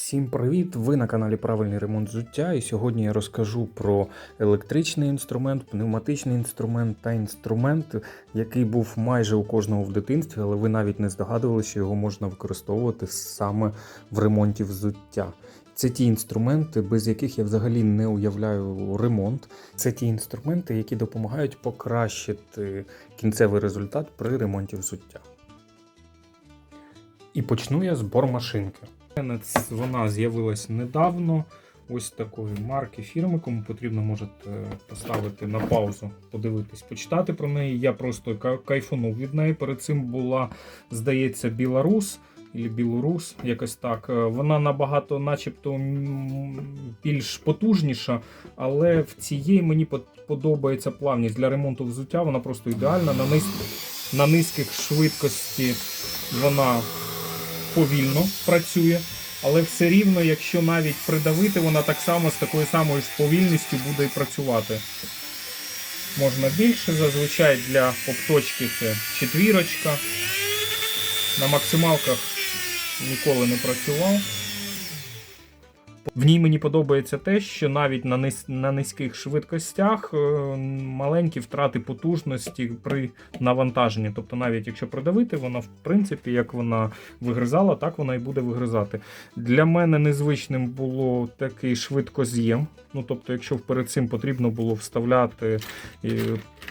Всім привіт! Ви на каналі Правильний ремонт взуття. І сьогодні я розкажу про електричний інструмент, пневматичний інструмент та інструмент, який був майже у кожного в дитинстві, але ви навіть не здогадувалися, що його можна використовувати саме в ремонті взуття. Це ті інструменти, без яких я взагалі не уявляю ремонт. Це ті інструменти, які допомагають покращити кінцевий результат при ремонті взуття. І почну я з бормашинки. Вона з'явилась недавно. Ось такої марки фірми. Кому потрібно, можете поставити на паузу, подивитись, почитати про неї. Я просто ка- кайфанув від неї. Перед цим була, здається, Білорус. Білорус, якось так. Е, Вона набагато, начебто, більш потужніша, але в цієї мені под- подобається плавність для ремонту взуття. Вона просто ідеальна. На, низ... на низьких швидкості вона повільно працює, але все рівно, якщо навіть придавити, вона так само з такою самою ж повільністю буде працювати. Можна більше, зазвичай для обточки це четвірочка. На максималках ніколи не працював. В ній мені подобається те, що навіть на, низ, на низьких швидкостях е, маленькі втрати потужності при навантаженні. Тобто, навіть якщо придавити, вона в принципі, як вона вигризала, так вона і буде вигризати. Для мене незвичним було такий швидкоз'єм. Ну, тобто, якщо перед цим потрібно було вставляти е,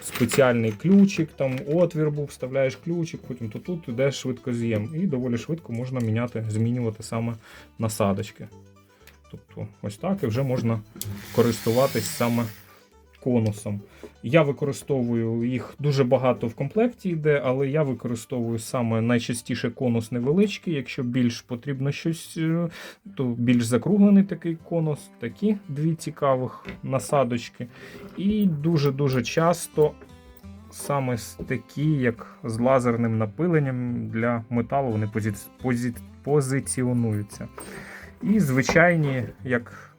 спеціальний ключик, там отвір був, вставляєш ключик, потім то тут іде швидкоз'єм. І доволі швидко можна міняти, змінювати саме насадочки. Тобто, ось так і вже можна користуватись саме конусом. Я використовую їх дуже багато в комплекті йде, але я використовую саме найчастіше конус невеличкий. Якщо більш потрібно щось, е, то більш закруглений такий конус, такі дві цікавих насадочки. І дуже-дуже часто саме такі, як з лазерним напиленням для металу, вони позиціонуються. І звичайні, як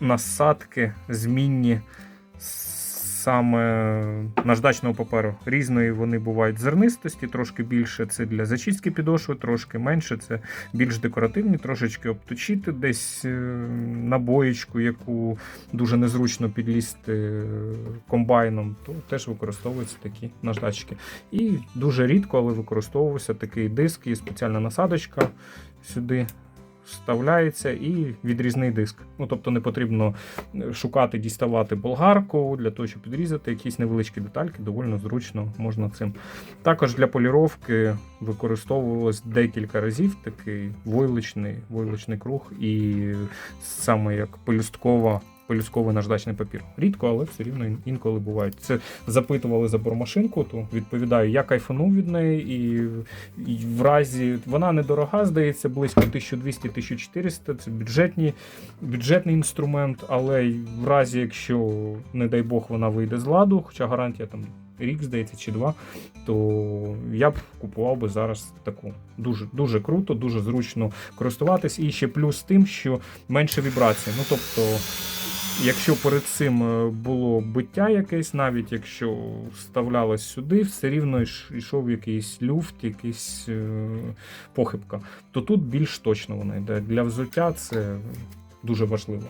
насадки, змінні саме наждачного паперу. Різної вони бувають зернистості, трошки більше це для зачистки підошви, трошки менше це більш декоративні, трошечки обточити десь е, набоєчку, яку дуже незручно підлізти е, комбайном, то теж використовуються такі наждачки. І дуже рідко, але використовувався такий диск і спеціальна насадочка сюди вставляється і відрізний диск. Ну, тобто не потрібно е, шукати, діставати болгарку для того, щоб підрізати якісь невеличкі детальки, доволі зручно можна цим. Також для поліровки використовувалось декілька разів такий войлочний, войлочний круг і саме як пелюсткова. Пелюстковий наждачний папір. Рідко, але все рівно інколи бувають. Це запитували за бормашинку, то відповідаю, я кайфанув від неї, і, і в разі вона недорога, здається, близько 1200-1400. Це бюджетні, бюджетний інструмент, але в разі, якщо, не дай Бог, вона вийде з ладу, хоча гарантія там рік, здається, чи два, то я б купував би зараз таку. Дуже дуже круто, дуже зручно користуватись. І ще плюс тим, що менше вібрацій. Ну тобто. Якщо перед цим е, було биття якесь, навіть якщо вставлялось сюди, все рівно йшов якийсь люфт, якийсь е, похибка, то тут більш точно вона йде. Для взуття це дуже важливо.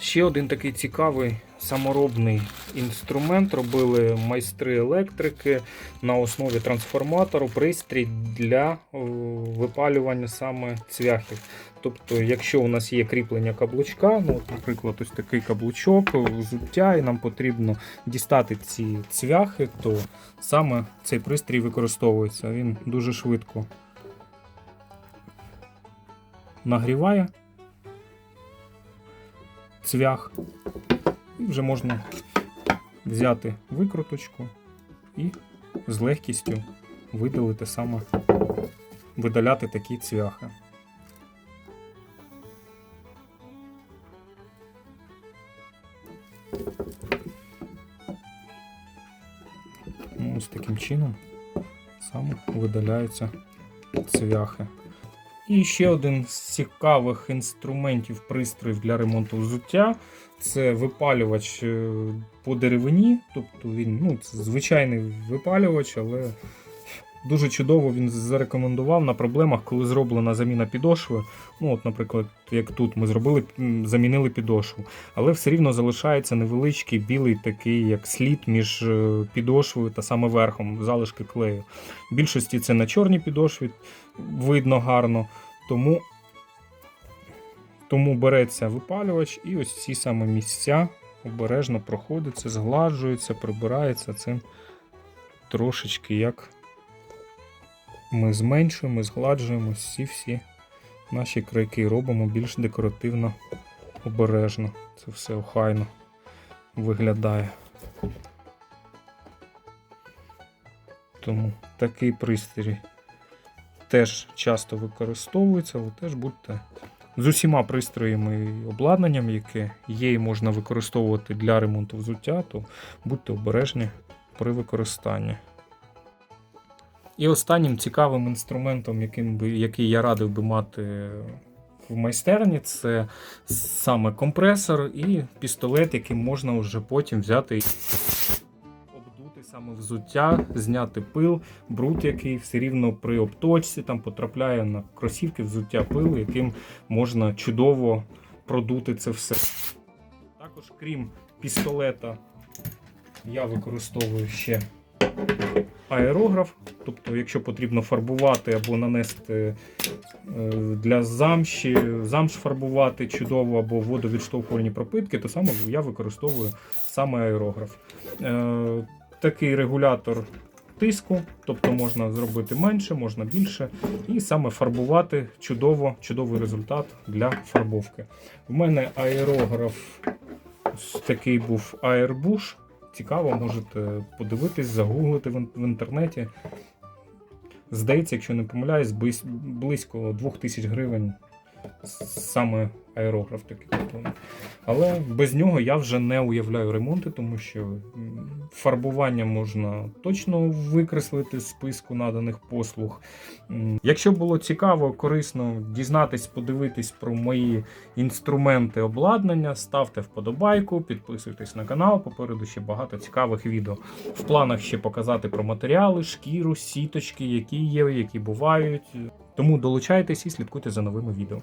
Ще один такий цікавий саморобний інструмент робили майстри електрики на основі трансформатору, пристрій для випалювання саме цвяхів. Тобто, якщо у нас є кріплення каблучка, ну, наприклад, ось такий каблучок, взуття, і нам потрібно дістати ці цвяхи, то саме цей пристрій використовується. Він дуже швидко нагріває цвях. І вже можна взяти викруточку і з легкістю видалити саме видаляти такі цвяхи. Ось таким чином саме видаляються цвяхи. І ще один з цікавих інструментів, пристроїв для ремонту взуття це випалювач е, по деревині. Тобто він ну, це звичайний випалювач, але Дуже чудово він зарекомендував на проблемах, коли зроблена заміна підошви. Ну, от, наприклад, як тут ми зробили, замінили підошву, але все рівно залишається невеличкий білий такий, як слід між е, підошвою та саме верхом, залишки клею. В більшості це на чорній підошві видно гарно, тому, тому береться випалювач і ось ці саме місця обережно проходиться, згладжується, прибирається цим трошечки як ми зменшуємо, згладжуємо всі всі наші крайки, робимо більш декоративно обережно. Це все охайно виглядає. Тому такий пристрій теж часто використовується, але теж будьте з усіма пристроями і обладнанням, яке є і можна використовувати для ремонту взуття, то будьте обережні при використанні. І останнім цікавим інструментом, яким би, який я радив би мати в майстерні, це саме компресор і пістолет, яким можна вже потім взяти саме взуття, зняти пил, бруд, який все рівно при обточці там потрапляє на кросівки взуття пил, яким можна чудово продути це все. Також, крім пістолета, я використовую ще аерограф. Тобто, якщо потрібно фарбувати або нанести е, для замші, замш фарбувати чудово або водовідштовхувальні пропитки, то саме я використовую саме аерограф. Е, Такий регулятор тиску, тобто можна зробити менше, можна більше, і саме фарбувати чудово, чудовий результат для фарбовки. У мене аерограф такий був Airbush. Цікаво, можете подивитись, загуглити в інтернеті. Здається, якщо не помиляюсь, близь- близько 2000 гривень саме аерограф такий. Але без нього я вже не уявляю ремонти, тому що фарбування можна точно викреслити з списку наданих послуг. Якщо було цікаво, корисно дізнатись, подивитись про мої інструменти обладнання, ставте вподобайку, підписуйтесь на канал. Попереду ще багато цікавих відео. В планах ще показати про матеріали, шкіру, сіточки, які є, які бувають. Тому долучайтесь і слідкуйте за новими відео.